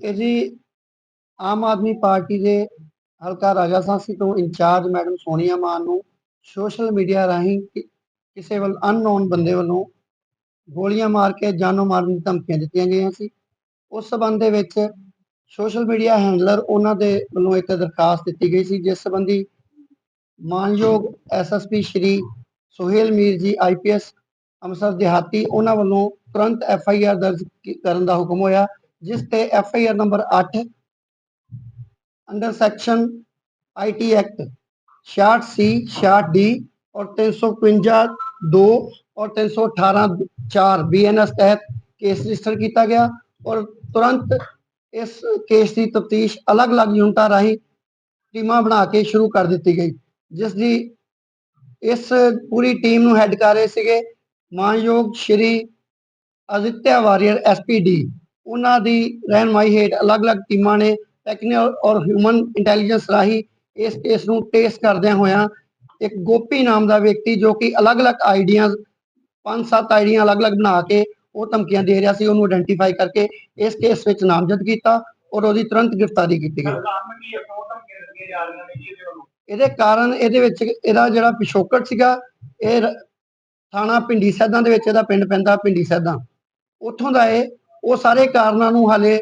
ਇਹ ਜੀ ਆਮ ਆਦਮੀ ਪਾਰਟੀ ਦੇ ਹਲਕਾ ਰਾਜਾ ਸਾਂਸੀ ਤੋਂ ਇੰਚਾਰਜ ਮੈਡਮ ਸੋਨੀਆ ਮਾਨ ਨੂੰ ਸੋਸ਼ਲ ਮੀਡੀਆ ਰਾਹੀਂ ਕਿਸੇ ਵੱਲ ਅਨਨੋਨ ਬੰਦੇ ਵੱਲੋਂ ਗੋਲੀਆਂ ਮਾਰ ਕੇ ਜਾਨੋਂ ਮਾਰਨ ਦੀ ਧਮਕੀਆਂ ਦਿੱਤੀਆਂ ਗਈਆਂ ਸੀ। ਉਸ ਸਬੰਧ ਦੇ ਵਿੱਚ ਸੋਸ਼ਲ ਮੀਡੀਆ ਹੈਂਡਲਰ ਉਹਨਾਂ ਦੇ ਵੱਲੋਂ ਇੱਕ ਦਰਖਾਸਤ ਦਿੱਤੀ ਗਈ ਸੀ, ਜਿਸ ਸੰਬੰਧੀ ਮਾਨਯੋਗ ਐਸਐਸਪੀ ਸ਼੍ਰੀ ਸੁਹੇਲ ਮੀਰ ਜੀ ਆਈਪੀਐਸ ਅੰਮ੍ਰਿਤਸਰ ਦਿਹਾਤੀ ਉਹਨਾਂ ਵੱਲੋਂ ਤੁਰੰਤ ਐਫਆਈਆਰ ਦਰਜ ਕਰਨ ਦਾ ਹੁਕਮ ਹੋਇਆ। ਜਿਸ ਤੇ FIR number 8 under section IT act 66 C 66 D ਔਰ 355 2 ਔਰ 318 4 ਬੀਐਨਐਸ ਤਹਿਤ ਕੇਸ ਰਜਿਸਟਰ ਕੀਤਾ ਗਿਆ ਔਰ ਤੁਰੰਤ ਇਸ ਕੇਸ ਦੀ ਤਫਤੀਸ਼ ਅਲੱਗ-ਅਲੱਗ ਯੂਨਿਟਾਂ ਰਾਹੀਂ ਟੀਮਾਂ ਬਣਾ ਕੇ ਸ਼ੁਰੂ ਕਰ ਦਿੱਤੀ ਗਈ ਜਿਸ ਦੀ ਇਸ ਪੂਰੀ ਟੀਮ ਨੂੰ ਹੈੱਡ ਕਰ ਰਹੇ ਸੀਗੇ ਮਾਨਯੋਗ ਸ਼੍ਰੀ ਅਦਿੱਤਿਆ ਵਾਰੀਅਰ ਐਸਪੀਡੀ ਉਹਨਾਂ ਦੀ ਰਹਿਨਮਾਈ ਹੇਠ ਅਲੱਗ-ਅਲੱਗ ਟੀਮਾਂ ਨੇ ਟੈਕਨੀਕਲ ਔਰ ਹਿਊਮਨ ਇੰਟੈਲੀਜੈਂਸ ਰਾਹੀਂ ਇਸ ਕੇਸ ਨੂੰ ਟੇਸਟ ਕਰਦਿਆਂ ਹੋਇਆਂ ਇੱਕ ਗੋਪੀ ਨਾਮ ਦਾ ਵਿਅਕਤੀ ਜੋ ਕਿ ਅਲੱਗ-ਅਲੱਗ ਆਈਡੀਆਂ ਪੰਜ ਸੱਤ ਆਈਡੀਆਂ ਅਲੱਗ-ਅਲੱਗ ਬਣਾ ਕੇ ਉਹ ਧਮਕੀਆਂ ਦੇ ਰਿਹਾ ਸੀ, ਉਹਨੂੰ ਆਇਡੈਂਟੀਫਾਈ ਕਰਕੇ ਇਸ ਕੇਸ ਵਿੱਚ ਨਾਮਜ਼ਦ ਕੀਤਾ ਔਰ ਉਹਦੀ ਤੁਰੰਤ ਗ੍ਰਿਫਤਾਰੀ ਕੀਤੀ ਗਈ। ਇਹਦੇ ਕਾਰਨ ਇਹਦੇ ਵਿੱਚ ਇਹਦਾ ਜਿਹੜਾ ਪਿਛੋਕੜ ਸੀਗਾ, ਇਹ ਥਾਣਾ ਪਿੰਡੀ ਸੈਦਾਂ ਦੇ ਵਿੱਚ, ਇਹਦਾ ਪਿੰਡ ਪੈਂਦਾ ਪਿੰਡੀ ਸੈਦਾਂ। ਉੱਥੋਂ ਦਾ ਇਹ ਉਹ ਸਾਰੇ ਕਾਰਨਾਂ ਨੂੰ ਹਾਲੇ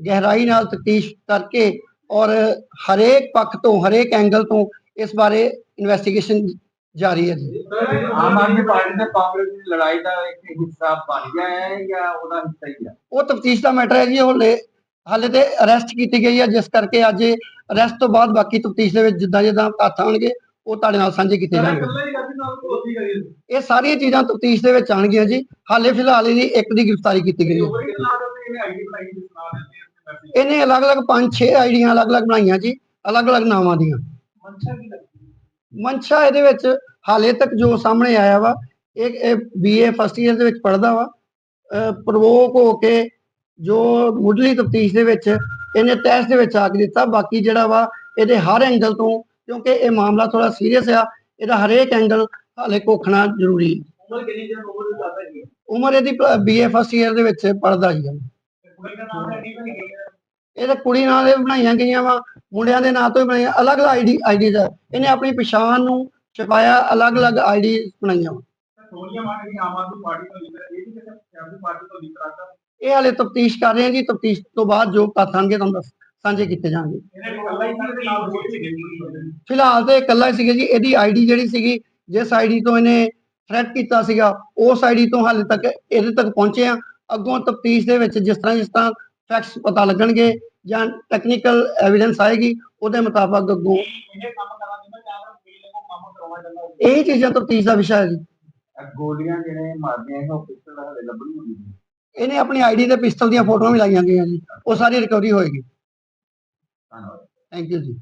ਗਹਿਰਾਈ ਨਾਲ ਤਫਤੀਸ਼ ਕਰਕੇ ਔਰ ਹਰੇਕ ਪੱਖ ਤੋਂ ਹਰੇਕ ਐਂਗਲ ਤੋਂ ਇਸ ਬਾਰੇ ਇਨਵੈਸਟੀਗੇਸ਼ਨ ਜਾਰੀ ਹੈ ਜੀ। ਆਮ ਆਦਮੀ ਪਾਰਟੀ ਤੇ ਕਾਂਗਰਸ ਦੀ ਲੜਾਈ ਦਾ ਇੱਕ ਹਿੱਸਾ ਬਣ ਗਿਆ ਹੈ ਜਾਂ ਉਹਦਾ ਹਿੱਸਾ ਹੀ ਹੈ? ਉਹ ਤਫਤੀਸ਼ ਦਾ ਮੈਟਰ ਹੈ ਜੀ ਹਾਲੇ ਹਾਲੇ ਤੇ ਅਰੈਸਟ ਕੀਤੀ ਗਈ ਹੈ ਜਿਸ ਕਰਕੇ ਅੱਜ ਅਰੈਸਟ ਤੋਂ ਬਾਅਦ ਬਾਕੀ ਤਫਤੀਸ਼ ਦੇ ਵਿੱਚ ਜਿੱਦਾਂ ਜਿੱਦਾਂ ਤੱਥ ਆਉਣਗੇ ਉਹ ਤੁਹਾਡੇ ਨਾਲ ਸਾਂਝੇ ਕੀਤੇ ਜਾਣਗੇ। ਇਹ ਸਾਰੀਆਂ ਚੀਜ਼ਾਂ ਤਫਤੀਸ਼ ਦੇ ਵਿੱਚ ਆਣਗੀਆਂ ਜੀ। ਹਾਲੇ ਫਿਲਹਾਲ ਇਹਦੀ ਇੱਕ ਦੀ ਗ੍ਰਿਫਤਾਰੀ ਕੀਤੀ ਗਈ ਹੈ। ਇਹਨੇ ਅਲੱਗ-ਅਲੱਗ ਪੰਜ, ਛੇ ਆਈਡੀਆਂ ਅਲੱਗ-ਅਲੱਗ ਬਣਾਈਆਂ ਜੀ, ਅਲੱਗ-ਅਲੱਗ ਨਾਵਾਂ ਦੀਆਂ। ਮਨਸ਼ਾ ਇਹਦੇ ਵਿੱਚ ਹਾਲੇ ਤੱਕ ਜੋ ਸਾਹਮਣੇ ਆਇਆ ਵਾ, ਇਹ ਬੀਏ ਫਸਟ ਇਅਰ ਦੇ ਵਿੱਚ ਪੜਦਾ ਵਾ। ਪ੍ਰਵੋਕ ਹੋ ਕੇ ਜੋ ਮੁੱਢਲੀ ਤਫਤੀਸ਼ ਦੇ ਵਿੱਚ ਇਹਨੇ ਟੈਸਟ ਦੇ ਵਿੱਚ ਆ ਕੇ ਦਿੱਤਾ। ਬਾਕੀ ਜਿਹੜਾ ਵਾ, ਇਹਦੇ ਹਰ ਐਂਗਲ ਤੋਂ, ਕਿਉਂਕਿ ਇਹ ਮਾਮਲਾ ਥੋੜਾ ਸੀਰੀਅਸ ਆ, ਇਹਦਾ ਹਰੇਕ ਐਂਗਲ ਹਾਲੇ ਕੋਖਣਾ ਜ਼ਰੂਰੀ ਹੈ। ਉਮਰ ਕਿੰਨੀ ਜਨ ਉਮਰ ਦੀ ਹੀ ਹੈ ਉਮਰ ਇਹਦੀ ਬੀਏ ਫਸਟ ਇਅਰ ਦੇ ਵਿੱਚ ਪੜਦਾ ਦਾ ਆਈਡੀ ਗਈ ਹੈ ਇਹ ਤਾਂ ਕੁੜੀ ਨਾਂ ਦੇ ਬਣਾਈਆਂ ਗਈਆਂ ਵਾ ਮੁੰਡਿਆਂ ਦੇ ਨਾਂ ਤੋਂ ਹੀ ਬਣਾਈਆਂ ਅਲੱਗ-ਅਲੱਗ ਆਈਡੀ ਆਈਡੀਜ਼ ਆ। ਇਹਨੇ ਆਪਣੀ ਪਛਾਣ ਨੂੰ ਛੁਪਾਇਆ ਅਲੱਗ-ਅਲੱਗ ਆਈਡੀ ਬਣਾਈਆਂ ਵਾ। ਦੀ ਇਹ ਹਾਲੇ ਤਫਤੀਸ਼ ਕਰ ਰਹੇ ਹਾਂ ਜੀ ਤਫਤੀਸ਼ ਤੋਂ ਬਾਅਦ ਜੋ ਤੱਥ ਆਉਣਗੇ ਤੁਹਾਨੂੰ ਦੱਸ ਸਾਂਝੇ ਕੀਤੇ ਜਾਣਗੇ। ਹੀ ਦੇ ਫਿਲਹਾਲ ਤੇ ਇਕੱਲਾ ਹੀ ਸੀਗਾ ਜੀ ਇਹਦੀ ਆਈਡੀ ਜਿਹੜੀ ਸੀਗੀ ਜਿਸ ਆਈਡੀ ਤੋਂ ਇਹਨੇ ਥ੍ਰੈਟ ਕੀਤਾ ਸੀਗਾ ਉਸ ਆਈਡੀ ਤੋਂ ਹਾਲੇ ਤੱਕ ਇਹਦੇ ਤੱਕ ਪਹੁੰਚੇ ਆ। ਅੱਗੋਂ ਤਫਤੀਸ਼ ਦੇ ਵਿੱਚ ਜਿਸ ਤਰ੍ਹਾਂ ਜਿਸ ਤਰ੍ਹਾਂ ਫੈਕਟਸ ਪਤਾ ਲੱਗਣਗੇ ਜਾਂ ਟੈਕਨੀਕਲ ਐਵੀਡੈਂਸ ਆਏਗੀ ਉਹਦੇ ਮੁਤਾਬਕ ਅੱਗੋਂ ਇਹ ਇਹ ਚੀਜ਼ਾਂ ਤਫਤੀਸ਼ ਦਾ ਵਿਸ਼ਾ ਹੈ ਜੀ। ਗੋਲੀਆਂ ਜਿਹੜੇ ਮਾਰਦੀਆਂ ਹੈ ਉਹ ਪਿਸਤਲ ਹਲੇ ਲੱਭਣੀ ਹੁੰਦੀ ਹੈ ਇਹਨੇ ਆਪਣੀ ਆਈਡੀ ਤੇ ਪਿਸਤਲ ਦੀਆਂ ਫੋਟੋਆਂ ਵੀ ਲਾਈਆਂ ਗਈਆਂ ਜੀ। ਉਹ ਸਾਰੀ ਰਿਕਵਰੀ ਹੋਏਗੀ। ਧੰਨਵਾਦ। ਥੈਂਕ ਯੂ ਜੀ।